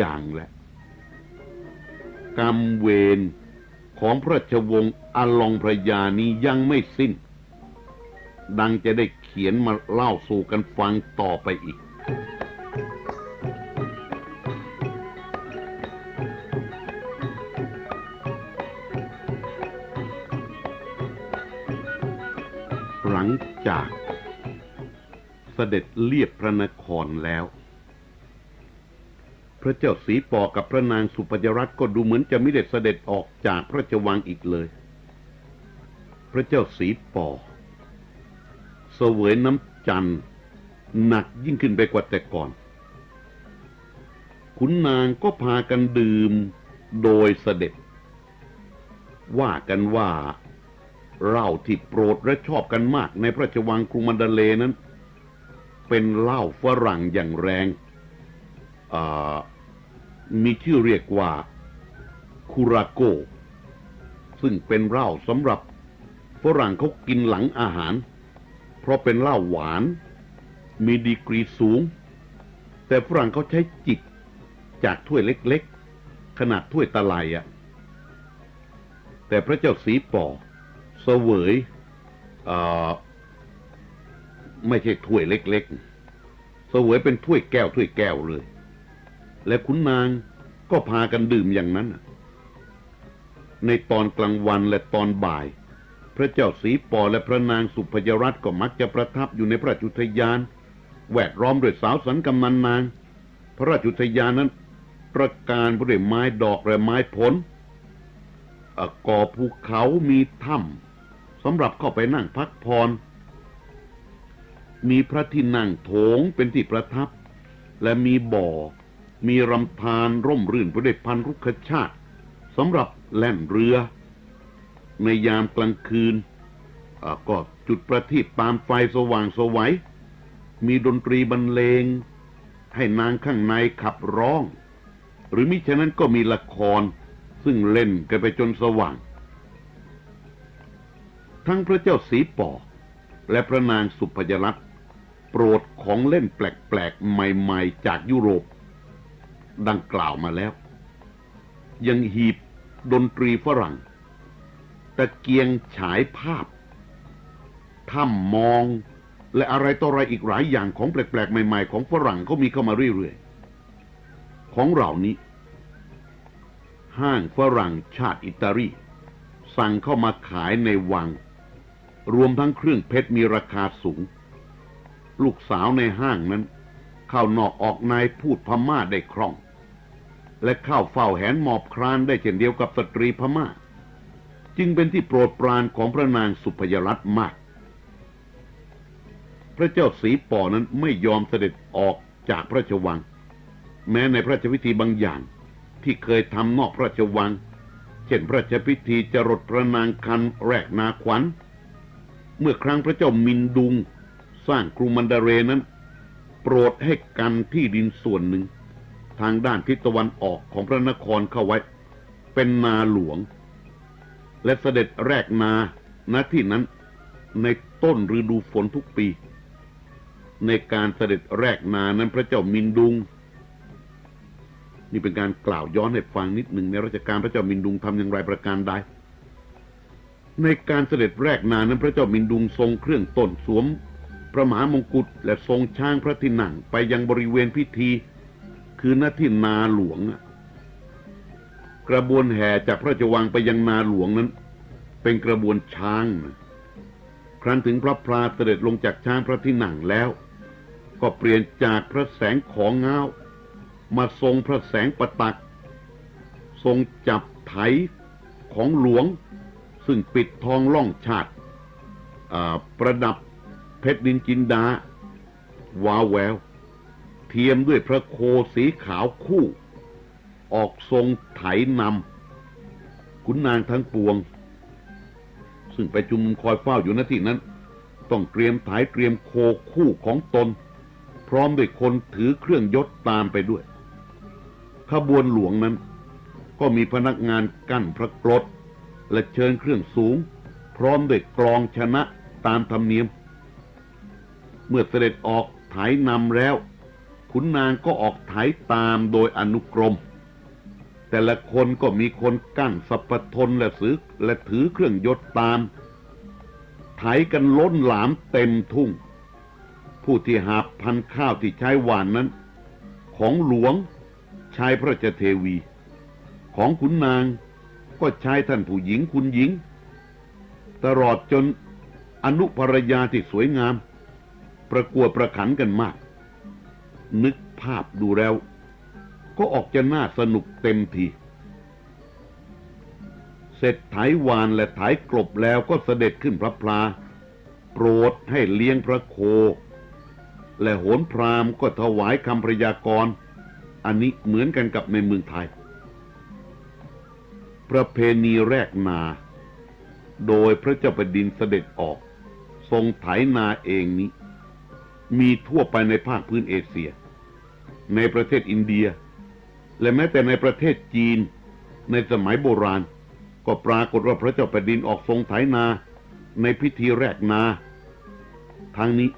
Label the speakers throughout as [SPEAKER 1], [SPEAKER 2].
[SPEAKER 1] อย่างแหละ กรรมเวรของพระราชวงศ์อลองพระยานี้ยังไม่สิ้น ดังจะได้เขียนมาเล่าสู่กันฟังต่อไปอีกหลังจากเสด็จเลียบพระนครแล้ว พระเจ้าสีปอกับพระนางสุปยรัตก็ดูเหมือนจะไม่ได้เสด็จออกจากพระราชวังอีกเลย พระเจ้าสีปอเสวยน้ำจันทร์หนักยิ่งขึ้นไปกว่าแต่ก่อน ขุนนางก็พากันดื่มโดยเสด็จ ว่ากันว่าเหล้าที่โปรดและชอบกันมากในพระราชวังกรุงมันดาเลนั้น เป็นเหล้าฝรั่งอย่างแรงอ่า มีชื่อเรียกว่าคูราโก ซึ่งเป็นเหล้าสำหรับฝรั่งเขากินหลังอาหาร เพราะเป็นเหล้าหวาน มีดีกรีสูง แต่ฝรั่งเขาใช้จิบจากถ้วยเล็กๆ ขนาดถ้วยตะไลอะแต่พระเจ้าสีปอเสวยเอ่อไม่ใช่ถ้วยเล็ก ๆ เสวยเป็นถ้วยแก้วถ้วยแก้วเลย และขุนนางก็พากันดื่มอย่างนั้น ในตอนกลางวันและตอนบ่าย พระเจ้าสีปอและพระนางสุพยรัตก็มักจะประทับอยู่ในพระราชอุทยาน แวดล้อมด้วยสาวสันกำนันนาง พระราชุทยานนั้นประการไปด้วยไม้ดอกและไม้ผลก่อภูเขามีถ้ำสำหรับเข้าไปนั่งพักผ่อนมีพระที่นั่งโถงเป็นที่ประทับ และมีบ่อ มีรำธารร่มรื่นไปด้วยพันรุกขชาติสำหรับแล่นเรือ ในยามกลางคืนก่อก็จุดประทีปตามไฟสว่างสวัย มีดนตรีบรรเลง ให้นางข้างในขับร้อง หรือมิฉะนั้นก็มีละครซึ่งเล่นกันไปจนสว่าง ทั้งพระเจ้าสีปอและพระนางสุพยรัตน์โปรดของเล่นแปลกๆ ใหม่ๆ จากยุโรป ดังกล่าวมาแล้ว ยังหีบดนตรีฝรั่ง ตะเกียงฉายภาพถ้ำมอง และอะไรต่ออะไรอีกหลายอย่างของแปลกๆ ใหม่ๆ ของฝรั่งเขามีเข้ามาเรื่อยๆ ของเหล่านี้ ห้างฝรั่งชาติอิตาลี สั่งเข้ามาขายในวัง รวมทั้งเครื่องเพชรมีราคาสูง ลูกสาวในห้างนั้น เข้านอกออกในพูดพม่าได้คล่อง และเข้าเฝ้าแหนหมอบครานได้เช่นเดียวกับสตรีพม่า จึงเป็นที่โปรดปรานของพระนางสุพยรัตน์มาก พระเจ้าสีป่อนั้นไม่ยอมเสด็จออกจากพระราชวัง แม้ในพระราชพิธีบางอย่างที่เคยทำนอกพระราชวัง เช่นพระราชพิธีจรดพระนางคันแรกนาขวัญ เมื่อครั้งพระเจ้ามินดุง สร้างกรุงมันดาเรนั้น โปรดให้กันที่ดินส่วนหนึ่ง ทางด้านทิศตะวันออกของพระนครเข้าไว้ เป็นนาหลวง และเสด็จแรกนาณที่นั้นในต้นฤดูฝนทุกปี ในการเสด็จแรกนานั้นพระเจ้ามินดุง นี่เป็นการกล่าวย้อนให้ฟังนิดหนึ่งในรัชกาลพระเจ้ามินดุงทำอย่างไรประการใดในการเสด็จแรกนานั้นพระเจ้ามินดุงทรงเครื่องต้นสวม พระมหามงกุฎและทรงช้างพระที่นั่งไปยังบริเวณพิธี คือหน้าที่นาหลวงอะกระบวนแห่จากพระราชวังไปยังนาหลวงนั้น เป็นกระบวนช้างนะครั้นถึงพระพราเสด็จลงจากช้างพระที่นั่งแล้ว ก็เปลี่ยนจากพระแสงของเงามาทรงพระแสงประตัก ทรงจับไถของหลวง ซึ่งปิดทองล่องชาติประดับเพชรดินจินดาวาวแวว เทียมด้วยพระโคสีขาวคู่ ออกทรงไถนำขุนนางทั้งปวง ซึ่งไปจุมคอยเฝ้าอยู่ณที่นั้น ต้องเตรียมไถเตรียมโคคู่ของตน พร้อมด้วยคนถือเครื่องยศตามไปด้วย ขบวนหลวงนั้น ก็มีพนักงานกั้นพระกรดและเชิญเครื่องสูง พร้อมด้วยกลองชนะตามธรรมเนียม เมื่อเสด็จออกไถนำแล้ว ขุนนางก็ออกไถตามโดยอนุกรม แต่ละคนก็มีคนกั้นสัพพทนและซื้อและถือเครื่องยศตาม ไถกันล้นหลามเต็มทุ่ง ผู้ที่หาบพันข้าวที่ใช้หวานนั้น ของหลวงใช้พระเจาเทวี ของขุนนางก็ใช้ท่านผู้หญิงคุณหญิง ตลอดจนอนุภรยาที่สวยงาม ประกวดประขันกันมาก นึกภาพดูแล้ว ก็ออกจะน่าสนุกเต็มที เสร็จไถวานและไถกลบแล้วก็เสด็จขึ้นพระพลา โปรดให้เลี้ยงพระโค และโหนพรามก็ถวายคำพยากรณ์อันนี้เหมือนกันกับในเมืองไทย ประเพณีแรกนา โดยพระเจ้าแผ่นดินเสด็จออก ทรงไถนาเองนี้ มีทั่วไปในภาคพื้นเอเชีย ในประเทศอินเดีย และแม้แต่ในประเทศจีน ในสมัยโบราณ ก็ปรากฏว่าพระเจ้าแผ่นดินออกทรงไถนา ในพิธีแรกนาทั้งนี้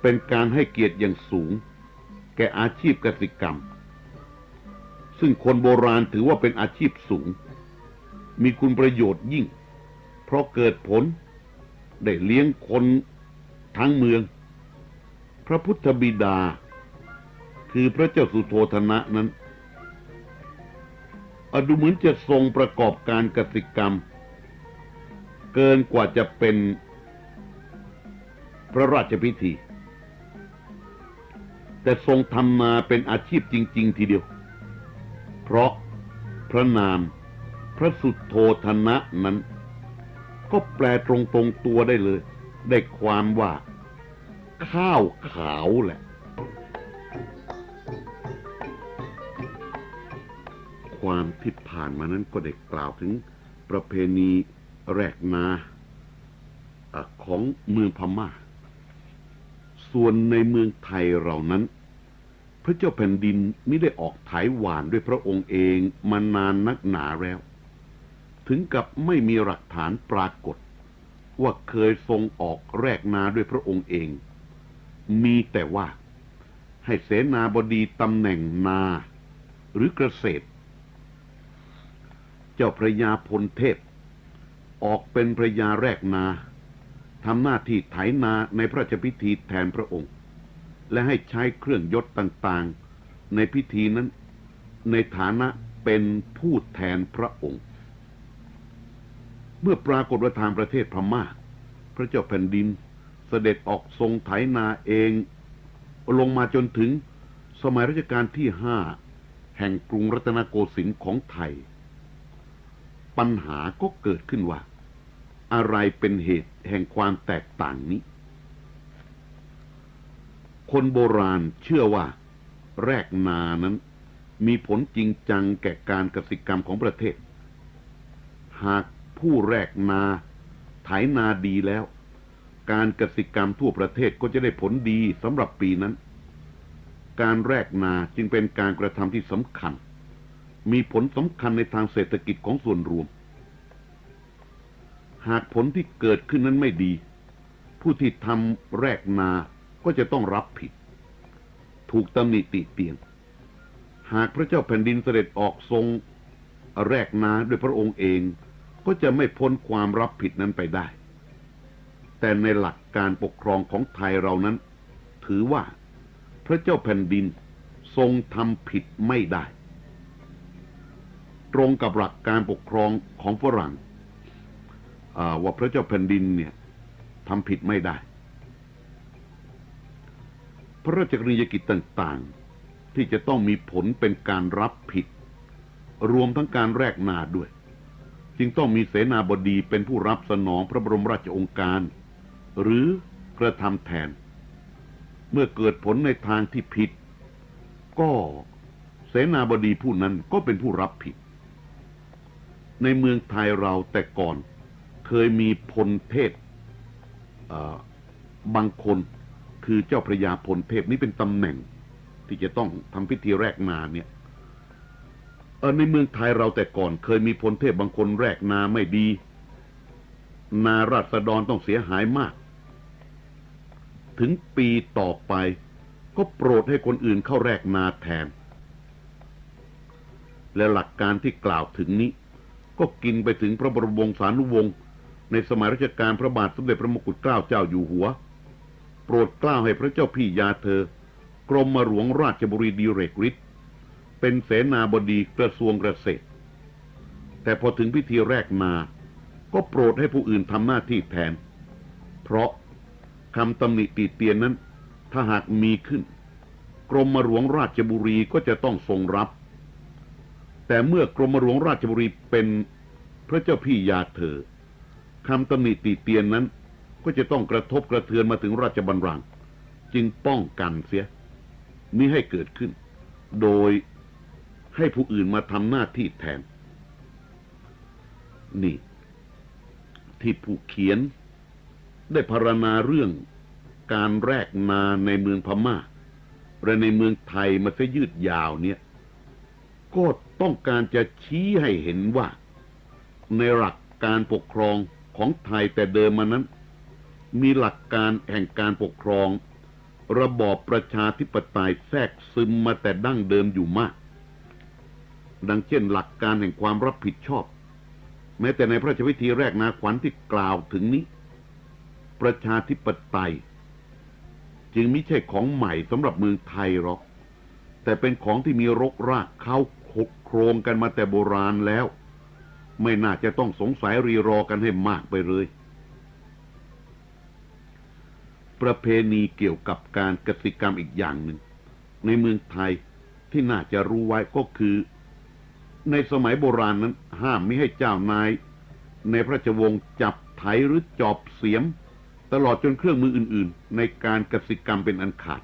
[SPEAKER 1] เป็นการให้เกียรติอย่างสูง แก่อาชีพกสิกรรม ซึ่งคนโบราณถือว่าเป็นอาชีพสูง มีคุณประโยชน์ยิ่ง เพราะเกิดผลได้เลี้ยงคนทั้งเมือง พระพุทธบิดา คือพระเจ้าสุโธธนะนั้นอดูเหมือนจะทรงประกอบการกสิกรรม เกินกว่าจะเป็นพระราชพิธี แต่ทรงทำมาเป็นอาชีพจริง ๆ ทีเดียว เพราะพระนามพระสุดโธธนะนั้น ก็แปลตรงๆตัวได้เลย ได้ความว่า ข้าวขาวแหละ ความที่ผ่านมานั้นก็ได้กล่าวถึงประเพณีแรกนาอของเมืองพม่า ส่วนในเมืองไทยเรานั้น พระเจ้าแผ่นดินไม่ได้ออกไถหวานด้วยพระองค์เองมานานนักหนาแล้ว ถึงกับไม่มีหลักฐานปรากฏ ว่าเคยทรงออกแรกนาด้วยพระองค์เอง มีแต่ว่าให้เสนาบดีตำแหน่งนาหรือเกษตร จ้าพระยาพลเทพ ออกเป็นพระยาแรกนาทำหน้าที่ไถนาในพระราชพิธีแทนพระองค์ และให้ใช้เครื่องยศต่างๆ ในพิธีนั้น ในฐานะเป็นผู้แทนพระองค์ เมื่อปรากฏว่าทางประเทศพม่า พระเจ้าแผ่นดินเสด็จออกทรงไถนาเอง ลงมาจนถึงสมัยรัชกาลที่ห้าแห่งกรุงรัตนโกสินทร์ของไทย ปัญหาก็เกิดขึ้นว่า อะไรเป็นเหตุแห่งความแตกต่างนี้ คนโบราณเชื่อว่า แรกนานั้น มีผลจริงจังแก่การกสิกรรมของประเทศ หากผู้แรกนาไถนาดีแล้ว การกสิกรรมทั่วประเทศก็จะได้ผลดีสำหรับปีนั้น การแรกนาจึงเป็นการกระทำที่สำคัญ มีผลสำคัญในทางเศรษฐกิจของส่วนรวม หากผลที่เกิดขึ้นนั้นไม่ดี ผู้ที่ทำแรกนาก็จะต้องรับผิด ถูกตำหนิติเตียน หากพระเจ้าแผ่นดินเสด็จออกทรง แรกนาด้วยพระองค์เองก็จะไม่พ้นความรับผิดนั้นไปได้ แต่ในหลักการปกครองของไทยเรานั้น ถือว่าพระเจ้าแผ่นดินทรงทำผิดไม่ได้ ตรงกับหลักการปกครองของฝรั่งว่าพระเจ้าแผ่นดินเนี่ยทำผิดไม่ได้ พระราชกรณียกิจต่างๆ ที่จะต้องมีผลเป็นการรับผิด รวมทั้งการแรกนาด้วย จึงต้องมีเสนาบดีเป็นผู้รับสนองพระบรมราชองค์การ หรือกระทำแทน เมื่อเกิดผลในทางที่ผิด ก็เสนาบดีผู้นั้นก็เป็นผู้รับผิด ในเมืองไทยเราแต่ก่อนเคยมีพลเทพบางคนคือเจ้าพระยาพลเทพนี่เป็นตำแหน่งที่จะต้องทำพิธีแรกนาเนี่ยในเมืองไทยเราแต่ก่อนเคยมีพลเทพบางคนแรกนาไม่ดี นาราษฎรต้องเสียหายมาก ถึงปีต่อไปก็โปรดให้คนอื่นเข้าแรกนาแทน และหลักการที่กล่าวถึงนี้ ก็กินไปถึงพระบรมวงศานุวงศ์ในสมัยรัชกาลพระบาทสมเด็จพระมงกุฎเกล้าเจ้าอยู่หัว โปรดเกล้าให้พระเจ้าพี่ยาเธอ กรมหลวงราชบุรีดีเรกฤทธิ์เป็นเสนาบดีกระทรวงเกษตร แต่พอถึงพิธีแรกนา ก็โปรดให้ผู้อื่นทำหน้าที่แทน เพราะคำตำหนิติเตียนนั้นถ้าหากมีขึ้น กรมหลวงราชบุรีก็จะต้องทรงรับ แต่เมื่อกรมหลวงราชบุรีเป็นพระเจ้าพี่ยาเธอคำตำหนิติเตียนนั้น ก็จะต้องกระทบกระเทือนมาถึงราชบัลลังก์จึงป้องกันเสียมิให้เกิดขึ้น โดยให้ผู้อื่นมาทำหน้าที่แทน นี่ ที่ผู้เขียน ได้พรรณนาเรื่องการแรกนาในเมืองพม่าและในเมืองไทยมาซะยืดยาวเนี่ย ก็ต้องการจะชี้ให้เห็นว่า ในหลักการปกครองของไทยแต่เดิมมานั้น มีหลักการแห่งการปกครอง ระบอบประชาธิปไตยแทรกซึมมาแต่ดั้งเดิมอยู่มาก ดังเช่นหลักการแห่งความรับผิดชอบ แม้แต่ในพระราชพิธีแรกนาขวัญที่กล่าวถึงนี้ ประชาธิปไตย จึงไม่ใช่ของใหม่สำหรับเมืองไทยหรอกแต่เป็นของที่มีรกรากเข้า โครงกันมาแต่โบราณแล้ว ไม่น่าจะต้องสงสัยรีรอกันให้มากไปเลย ประเพณีเกี่ยวกับการกสิกรรมอีกอย่างหนึ่ง ในเมืองไทยที่น่าจะรู้ไว้ก็คือ ในสมัยโบราณนั้น ห้ามไม่ให้เจ้านาย ในพระราชวงศ์จับไถหรือจอบเสียม ตลอดจนเครื่องมืออื่น ๆ ในการกสิกรรมเป็นอันขาด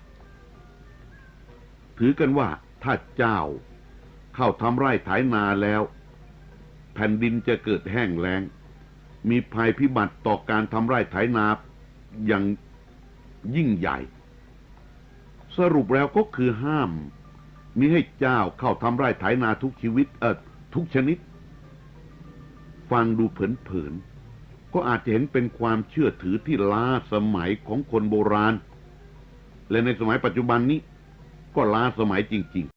[SPEAKER 1] ถือกันว่าถ้าเจ้า เข้าทำไร่ไถนาแล้ว แผ่นดินจะเกิดแห้งแล้ง มีภัยพิบัติต่อการทำไร่ไถนาอย่างยิ่งใหญ่ สรุปแล้วก็คือห้าม มิให้เจ้าเข้าทำไร่ไถนาทุกชีวิตเออทุกชนิด ฟังดูเผินๆก็อาจจะเห็นเป็นความเชื่อถือที่ล้าสมัยของคนโบราณ และในสมัยปัจจุบันนี้ก็ล้าสมัยจริง ๆ